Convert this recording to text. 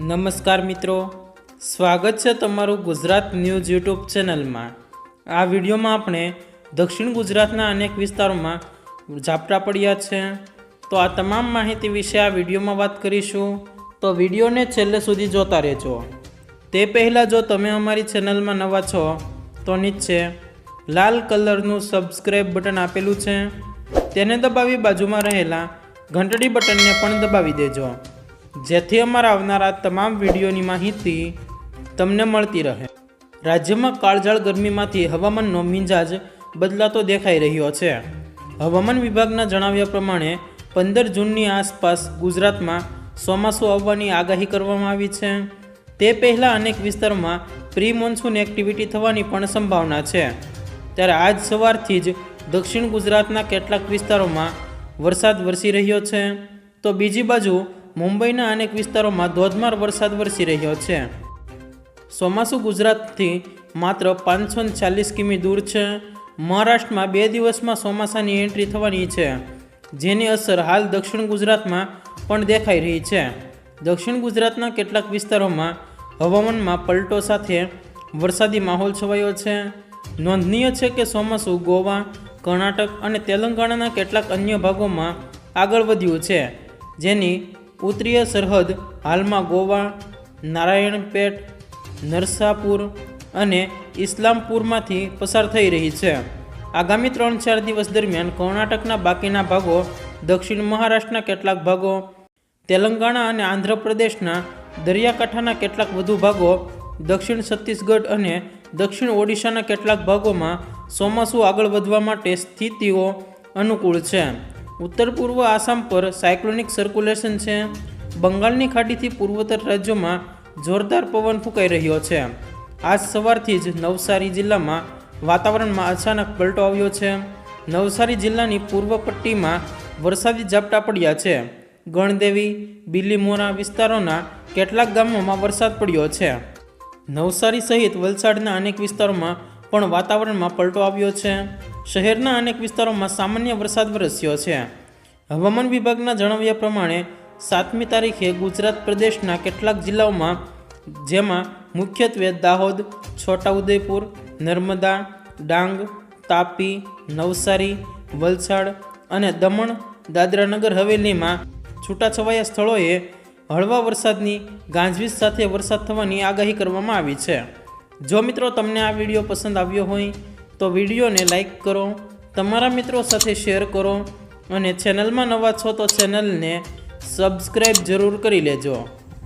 નમસ્કાર મિત્રો. સ્વાગત છે તમારું ગુજરાત ન્યૂઝ યુટ્યુબ ચેનલમાં. આ વિડીયોમાં આપણે દક્ષિણ ગુજરાતના અનેક વિસ્તારોમાં ઝાપટા પડ્યા છે. તો આ તમામ માહિતી વિશે આ વિડીયોમાં વાત કરીશું. તો વિડીયોને છેલ્લે સુધી જોતા રહેજો. તે પહેલાં જો તમે અમારી ચેનલમાં નવા છો, તો નીચે લાલ કલરનું સબસ્ક્રાઈબ બટન આપેલું છે. તેને દબાવી બાજુમાં રહેલા ઘંટડી બટનને પણ દબાવી દેજો. જેથી અમારા આવનારા તમામ વિડીયોની માહિતી તમને મળતી રહે. રાજ્યમાં કાળઝાળ ગરમીમાંથી હવામાનનો મિજાજ બદલાતો દેખાઈ રહ્યો છે. હવામાન વિભાગના જણાવ્યા પ્રમાણે પંદર જૂનની આસપાસ ગુજરાતમાં ચોમાસું આવવાની આગાહી કરવામાં આવી છે. તે પહેલાં અનેક વિસ્તારોમાં પ્રી મોન્સૂન એક્ટિવિટી થવાની પણ સંભાવના છે. ત્યારે આજ સવારથી જ દક્ષિણ ગુજરાતના કેટલાક વિસ્તારોમાં વરસાદ વરસી રહ્યો છે. તો બીજી બાજુ મુંબઈના અનેક વિસ્તારોમાં ધોધમાર વરસાદ વરસી રહ્યો છે. ચોમાસું ગુજરાતથી માત્ર પાંચસો ચાલીસ કિમી દૂર છે. મહારાષ્ટ્રમાં બે દિવસમાં ચોમાસાની એન્ટ્રી થવાની છે. જેની અસર હાલ દક્ષિણ ગુજરાતમાં પણ દેખાઈ રહી છે. દક્ષિણ ગુજરાતના કેટલાક વિસ્તારોમાં હવામાનમાં પલટો સાથે વરસાદી માહોલ છવાયો છે. નોંધનીય છે કે ચોમાસું ગોવા, કર્ણાટક અને તેલંગાણાના કેટલાક અન્ય ભાગોમાં આગળ વધ્યું છે. જેની ઉત્તરીય સરહદ હાલમાં ગોવા, નારાયણપેટ, નરસાપુર અને ઇસ્લામપુરમાંથી પસાર થઈ રહી છે. આગામી ત્રણ ચાર દિવસ દરમિયાન કર્ણાટકના બાકીના ભાગો, દક્ષિણ મહારાષ્ટ્રના કેટલાક ભાગો, તેલંગાણા અને આંધ્રપ્રદેશના દરિયાકાંઠાના કેટલાક વધુ ભાગો, દક્ષિણ છત્તીસગઢ અને દક્ષિણ ઓડિશાના કેટલાક ભાગોમાં ચોમાસું આગળ વધવા માટે સ્થિતિઓ અનુકૂળ છે. ઉત્તર પૂર્વ આસામ પર સાયક્લોનિક સર્ક્યુલેશન છે. બંગાળની ખાડીથી પૂર્વોત્તર રાજ્યોમાં જોરદાર પવન ફૂંકાઈ રહ્યો છે. આજ સવારથી જ નવસારી જિલ્લામાં વાતાવરણમાં અચાનક પલટો આવ્યો છે. નવસારી જિલ્લાની પૂર્વ પટ્ટીમાં વરસાદી ઝાપટા પડ્યા છે. ગણદેવી, બિલીમોરા વિસ્તારોના કેટલાક ગામોમાં વરસાદ પડ્યો છે. નવસારી સહિત વલસાડના અનેક વિસ્તારોમાં પણ વાતાવરણમાં પલટો આવ્યો છે. શહેરના અનેક વિસ્તારોમાં સામાન્ય વરસાદ વરસ્યો છે. હવામાન વિભાગના જણાવ્યા પ્રમાણે સાતમી તારીખે ગુજરાત પ્રદેશના કેટલાક જિલ્લાઓમાં, જેમાં મુખ્યત્વે દાહોદ, છોટાઉદેપુર, નર્મદા, ડાંગ, તાપી, નવસારી, વલસાડ અને દમણ, દાદરાનગર હવેલીમાં છૂટાછવાયા સ્થળોએ હળવા વરસાદની ગાંજવીજ સાથે વરસાદ થવાની આગાહી કરવામાં આવી છે. જો મિત્રો તમને આ વીડિયો પસંદ આવ્યો હોય તો વિડીયોને લાઈક કરો, તમારા મિત્રો સાથે શેર કરો અને ચેનલમાં નવા છો તો ચેનલને સબસ્ક્રાઈબ જરૂર કરી લેજો.